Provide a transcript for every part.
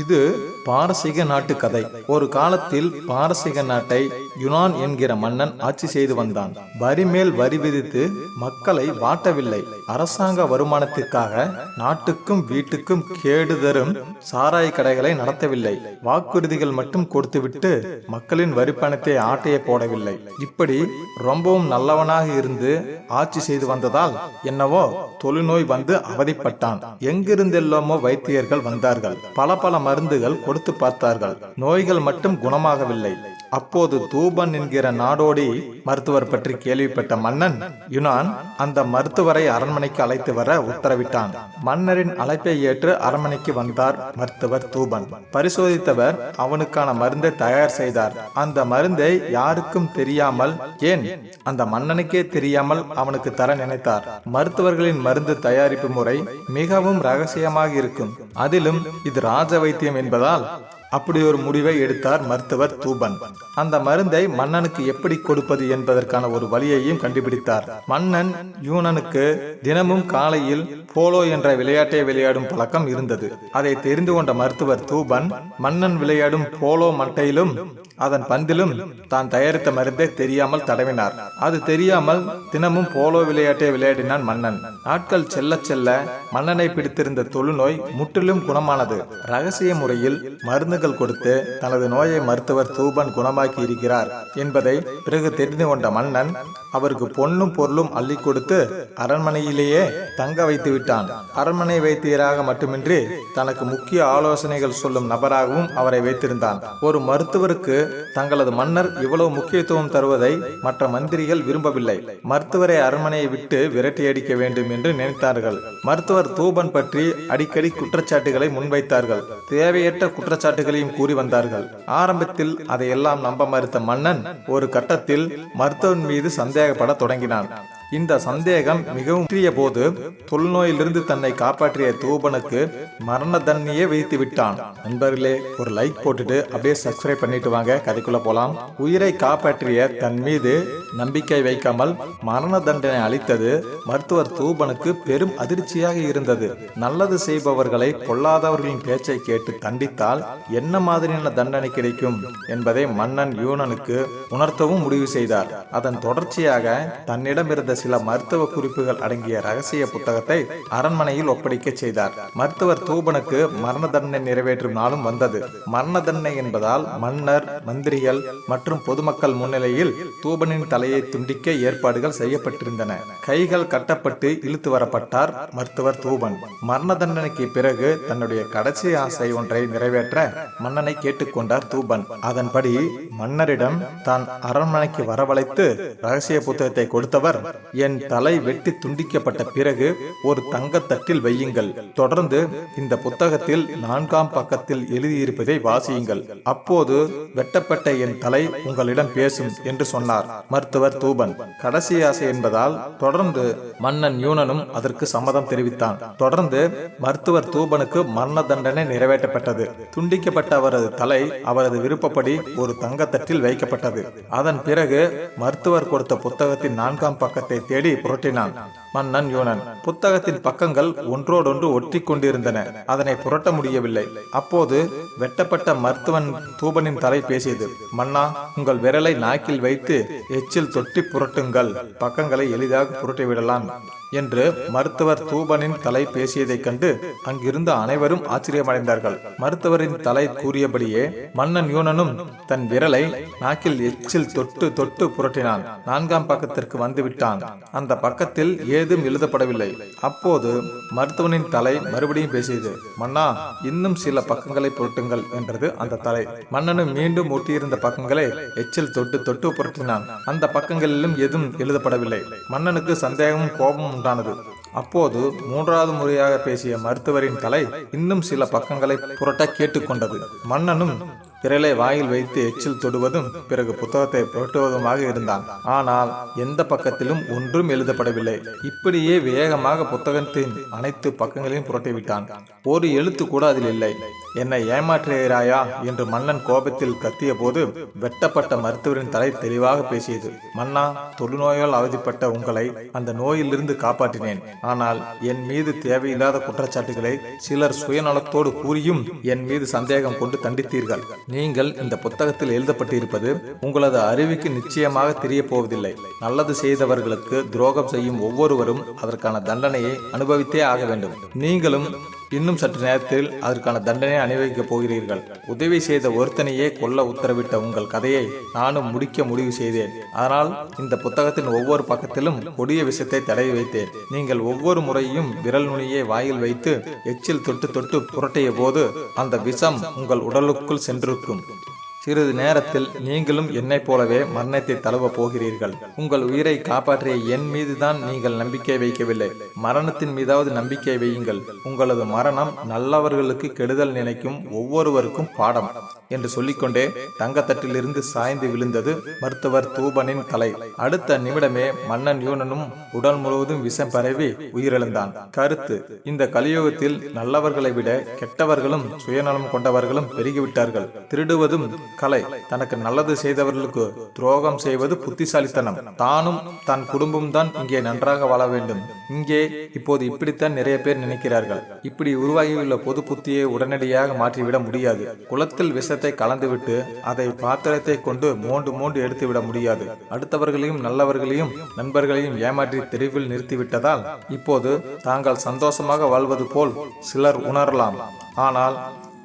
இது பாரசீக நாட்டு கதை. ஒரு காலத்தில் பாரசீக நாட்டை யுனான் என்கிற மன்னன் ஆட்சி செய்து வந்தான். வரி மேல் வரி விதித்து மக்களை வாட்டவில்லை. அரசாங்க வருமானத்திற்காக நாட்டுக்கும் வீட்டுக்கும் கேடு தரும் சாராய கடைகளை நடத்தவில்லை. வாக்குறுதிகள் மட்டும் கொடுத்துவிட்டு மக்களின் வரி பணத்தை ஆட்டைய போடவில்லை. இப்படி ரொம்பவும் நல்லவனாக இருந்து ஆட்சி செய்து வந்ததால் என்னவோ தொழுநோய் வந்து அவதிப்பட்டான். எங்கிருந்தெல்லாமோ வைத்தியர்கள் வந்தார்கள். பல பல மருந்துகள் கொடுத்து பார்த்தார்கள். நோய்கள் மட்டும் குணமாகவில்லை. அப்போது தூபன் என்கிற நாடோடி மருத்துவர் பற்றி கேள்விப்பட்ட மன்னன் யுனான் அந்த மருத்துவரை அரண்மனைக்கு அழைத்து வர உத்தரவிட்டான். மன்னரின் அழைப்பை ஏற்று அரண்மனைக்கு வந்தார் மருத்துவர் தூபன். பரிசோதித்தவர் அவனுக்கான மருந்தை தயார் செய்தார். அந்த மருந்தை யாருக்கும் தெரியாமல் ஏன்? அந்த மன்னனுக்கே தெரியாமல் அவனுக்கு தர நினைத்தார். மருத்துவர்களின் மருந்து தயாரிப்பு முறை மிகவும் ரகசியமாக இருக்கும். அதிலும் இது ராஜ வைத்தியம் என்பதால் அப்படி ஒரு முடிவை எடுத்தார் மருத்துவர் தூபன். அந்த மருந்தை மன்னனுக்கு எப்படி கொடுப்பது என்பதற்கான ஒரு வழியையும் கண்டுபிடித்தார். மன்னன் யூனனுக்கு தினமும் காலையில் போலோ என்ற விளையாட்டை விளையாடும் பழக்கம் இருந்தது. அதை தெரிந்து கொண்ட மருத்துவர் தூபன் மன்னன் விளையாடும் போலோ மட்டையிலும் அதன் பந்திலும் தான் தயாரித்த மருந்தை தெரியாமல் தடவினார். அது தெரியாமல் தினமும் போலோ விளையாட்டை விளையாடினான் மன்னன். நாட்கள் செல்ல செல்ல மன்னனை பிடித்திருந்த தொழுநோய் முற்றிலும் குணமானது. ரகசிய முறையில் மருந்து மருந்துகள் கொடுத்து தனது நோயை மருத்துவர் தூபன் குணமாக்கி இருக்கிறார் என்பதை பிறகு தெரிந்து கொண்ட மன்னன் அவருக்கு பொன்னும் பொருளும் அள்ளி கொடுத்து அரண்மனையிலேயே தங்க வைத்து விட்டான். அரண்மனை வைத்தியராக மட்டுமின்றி தனக்கு முக்கிய ஆலோசனைகள் சொல்லும் நபராகவும் அவரை வைத்திருந்தான். ஒரு மருத்துவருக்கு தங்களது மன்னர் இவ்வளவு முக்கியத்துவம் தருவதை மற்ற மந்திரிகள் விரும்பவில்லை. மருத்துவரை அரண்மனையை விட்டு விரட்டி அடிக்க வேண்டும் என்று நினைத்தார்கள். மருத்துவர் தூபன் பற்றி அடிக்கடி குற்றச்சாட்டுகளை முன்வைத்தார்கள். தேவையற்ற குற்றச்சாட்டுகள் கருத்துக்களையும் கூறி வந்தார்கள். ஆரம்பத்தில் அதையெல்லாம் நம்ப மறுத்த மன்னன் ஒரு கட்டத்தில் மருத்துவன் மீது சந்தேகப்பட தொடங்கினான். இந்த சந்தேகம் மிகவும் முற்றிய போது தொழுநோயிலிருந்து தன்னை காப்பாற்றிய தூபனுக்கு மரண தண்டனையே வைத்து விட்டான். நண்பர்களே ஒரு லைக் போட்டுட்டு அப்படியே சப்ஸ்கிரைப் பண்ணிட்டு வாங்க. கதைக்குள்ள போலாம். உயிரை காப்பாற்றிய தன் மீது நம்பிக்கை வைக்காமல் மரண தண்டனை அளித்தது மருத்துவர் தூபனுக்கு பெரும் அதிர்ச்சியாக இருந்தது. நல்லது செய்பவர்களை பொல்லாதவர்களின் பேச்சை கேட்டு தண்டித்தால் என்ன மாதிரியான தண்டனை கிடைக்கும் என்பதை மன்னன் யூனனுக்கு உணர்த்தவும் முடிவு செய்தார். அதன் தொடர்ச்சியாக தன்னிடம் இருந்த சில மருத்துவ குறிப்புகள் அடங்கிய ரகசிய புத்தகத்தை அரண்மனையில் ஒப்படைக்க செய்தார். மருத்துவர் தூபனுக்கு மரண தண்டனை நிறைவேற்றும் நாளும் வந்தது. மரண தண்டனை என்பதால் மன்னர் மந்திரிகள் மற்றும் பொதுமக்கள் முன்னிலையில் தூபனின் தலையை துண்டிக்க ஏற்பாடுகள் செய்யப்பட்டிருந்தன. கைகள் கட்டப்பட்டு இழுத்து வரப்பட்டார் மருத்துவர் தூபன். மரண தண்டனைக்கு பிறகு தன்னுடைய கடைசி ஆசை ஒன்றை நிறைவேற்ற மன்னனை கேட்டுக்கொண்டார் தூபன். அதன்படி மன்னரிடம் தான் அரண்மனைக்கு வரவழைத்து ரகசிய புத்தகத்தை கொடுத்தவர் என் தலை வெட்டி துண்டிக்கப்பட்ட பிறகு ஒரு தங்கத்தட்டில் வையுங்கள். தொடர்ந்து இந்த புத்தகத்தில் நான்காம் பக்கத்தில் எழுதியிருப்பதை வாசியுங்கள். அப்போது வெட்டப்பட்ட என் தலை உங்களிடம் பேசும் என்று சொன்னார். மருத்துவர் தூபன் கடைசி ஆசை என்பதால் தொடர்ந்து மன்னன் யூனனும் அதற்கு சம்மதம் தெரிவித்தான். தொடர்ந்து மருத்துவர் தூபனுக்கு மரண தண்டனை நிறைவேற்றப்பட்டது. துண்டிக்கப்பட்ட அவரது தலை அவரது விருப்பப்படி ஒரு தங்கத்தட்டில் வைக்கப்பட்டது. அதன் பிறகு மருத்துவர் கொடுத்த புத்தகத்தின் நான்காம் பக்கத்தை தேடி புரட்டினான். மன்னன் யூனன் புத்தகத்தின் பக்கங்கள் ஒன்றோடொன்று ஒட்டி கொண்டிருந்தன அதனை புரட்ட முடியவில்லை. அப்போது வெட்டப்பட்ட மருத்துவன் தூபனின் தலை பேசியது மன்னா உங்கள் விரலை நாக்கில் வைத்து எச்சில் தொட்டி புரட்டுங்கள். பக்கங்களை எளிதாக புரட்டிவிடலாம் என்று மருத்துவர் தூபனின் தலை பேசியதைக் கண்டு அங்கிருந்த அனைவரும் ஆச்சரியமடைந்தார்கள். மருத்துவரின் தலை கூறியபடியே மன்னன் யூனனும் தன் விரலை நாக்கில் எச்சில் தொட்டு தொட்டு புரட்டினான். நான்காம் பக்கத்திற்கு வந்துவிட்டான் அந்த பக்கத்தில் ஏதும் எழுதப்படவில்லை. அப்போது மருத்துவனின் தலை மறுபடியும் பேசியது மன்னா இன்னும் சில பக்கங்களை புரட்டுங்கள் என்றது அந்த தலை. மன்னனும் மீண்டும் ஒட்டியிருந்த பக்கங்களை எச்சில் தொட்டு தொட்டு புரட்டினான். அந்த பக்கங்களிலும் எதுவும் எழுதப்படவில்லை. மன்னனுக்கு சந்தேகமும் கோபமும் உண்டானது. அப்போது மூன்றாவது முறையாக பேசிய மருத்துவரின் தலை இன்னும் சில பக்கங்களை புரட்ட கேட்டுக்கொண்டது மன்னனும் விரலை வாயில் வைத்து எச்சில் தொடுவதும் பிறகு புத்தகத்தை புரட்டுவதுமாக இருந்தான். ஆனால் எந்த பக்கத்திலும் ஒன்றும் எழுதப்படவில்லை. இப்படியே வேகமாக புத்தகத்தின் அனைத்து பக்கங்களையும் புரட்டிவிட்டான். ஒரு எழுத்து கூட அதில் இல்லை. என்னை ஏமாற்றுகிறாயா? என்று மன்னன் கோபத்தில் கத்திய போது வெட்டப்பட்ட மருத்துவரின் தலை தெளிவாக பேசியது. மன்னா தொழுநோயால் அவதிப்பட்ட உங்களை அந்த நோயிலிருந்து காப்பாற்றினேன். ஆனால் என் மீது தேவையில்லாத குற்றச்சாட்டுகளை சிலர் சுயநலத்தோடு கூறியும் என் மீது சந்தேகம் கொண்டு தண்டித்தீர்கள். நீங்கள் இந்த புத்தகத்தில் எழுதப்பட்டிருப்பது உங்களது அறிவுக்கு நிச்சயமாக தெரிய போவதில்லை நல்லது செய்தவர்களுக்கு துரோகம் செய்யும் ஒவ்வொருவரும் அதற்கான தண்டனையை அனுபவித்தே ஆக வேண்டும். நீங்களும் இன்னும் சற்று நேரத்தில் அதற்கான தண்டனை அனுபவிக்கப் போகிறீர்கள். உதவி செய்த ஒருத்தனையே கொல்ல உத்தரவிட்ட உங்கள் கதையை நானும் முடிக்க முடிவு செய்தேன். அதனால் இந்த புத்தகத்தின் ஒவ்வொரு பக்கத்திலும் கொடிய விஷத்தை தடவி வைத்தேன். நீங்கள் ஒவ்வொரு முறையும் விரல் நுனியை வாயில் வைத்து எச்சில் தொட்டு தொட்டு புரட்டிய போது அந்த விஷம் உங்கள் உடலுக்குள் சென்றிருக்கும். சிறிது நேரத்தில் நீங்களும் என்னைப் போலவே மரணத்தை தழுவப் போகிறீர்கள். உங்கள் உயிரை காப்பாற்றிய என் மீதுதான் நீங்கள் நம்பிக்கை வைக்கவில்லை. மரணத்தின் மீதாவது நம்பிக்கை வையுங்கள். உங்களது மரணம் நல்லவர்களுக்கு கெடுதல் நினைக்கும் ஒவ்வொருவருக்கும் பாடம் என்று சொல்லிக்கொண்டே தங்கத்தட்டிலிருந்து சாய்ந்து விழுந்தது மருத்துவர் தூபனின் தலை. அடுத்த நிமிடமே மன்னன் யூனனும் உடல் முழுவதும் விஷம் பரவி உயிரிழந்தான். கருத்து இந்த கலியுகத்தில் நல்லவர்களை விட கெட்டவர்களும் சுயநலம் கொண்டவர்களும் பெருகிவிட்டார்கள். திருடுவதும் கலை தனக்கு நல்லது செய்தவர்களுக்கு துரோகம் செய்வது புத்திசாலித்தனம். தானும் தன் குடும்பம் தான் இங்கே நன்றாக வாழ வேண்டும். இங்கே இப்போது இப்படித்தான் நிறைய பேர் நினைக்கிறார்கள். இப்படி உருவாகியுள்ள பொது புத்தியை உடனடியாக மாற்றிவிட முடியாது. குளத்தில் விஷத்தை கலந்துவிட்டு அதை பாத்திரத்தை கொண்டு மோண்டு மோண்டு எடுத்துவிட முடியாது. அடுத்தவர்களையும் நல்லவர்களையும் நண்பர்களையும் ஏமாற்றி தெருவில் நிறுத்திவிட்டதால் இப்போது தாங்கள் சந்தோஷமாக வாழ்வது போல் சிலர் உணரலாம். ஆனால்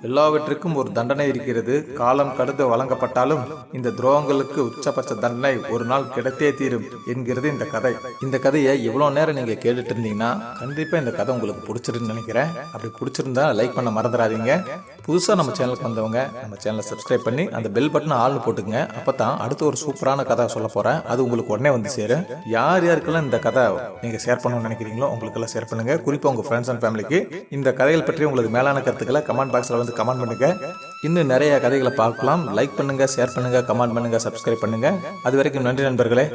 எல்லாவற்றுக்கும் ஒரு தண்டனை இருக்கிறது. காலம் கடந்து வழங்கப்பட்டாலும் இந்த துரோகங்களுக்கு உச்சபட்ச தண்டனை ஒரு நாள் கிடைத்தே தீரும் என்கிறது இந்த கதை. இந்த கதையை இவ்வளோ நேரம் நீங்க கேட்டுட்டு இருந்தீங்கன்னா கண்டிப்பா இந்த கதை உங்களுக்கு பிடிச்சிருன்னு நினைக்கிறேன். அப்படி பிடிச்சிருந்தா லைக் பண்ண மறந்துடாதீங்க. புதுசாக நம்ம சேனலுக்கு வந்தவங்க நம்ம சேனலை சப்ஸ்கிரைப் பண்ணி அந்த பெல் பட்டனை ஆள்னு போட்டுங்க அப்போ தான் அடுத்து ஒரு சூப்பரான கதை சொல்ல போகிறேன் அது உங்களுக்கு உடனே வந்து சேரும். யார் யாருக்கெல்லாம் இந்த கதை நீங்கள் ஷேர் பண்ணணும்னு நினைக்கிறீங்களோ உங்களுக்கெல்லாம் ஷேர் பண்ணுங்க. குறிப்பாக உங்கள் ஃப்ரெண்ட்ஸ் அண்ட் ஃபேமிலிக்கு இந்த கதைகள் பற்றி உங்களுக்கு மேலான கருத்துக்களை கமெண்ட் பாக்ஸில் வந்து கமெண்ட் பண்ணுங்க. இன்னும் நிறைய கதைகளை பார்க்கலாம். லைக் பண்ணுங்க ஷேர் பண்ணுங்க கமெண்ட் பண்ணுங்க சப்ஸ்கிரைப் பண்ணுங்க. அது வரைக்கும் நன்றி நண்பர்களே.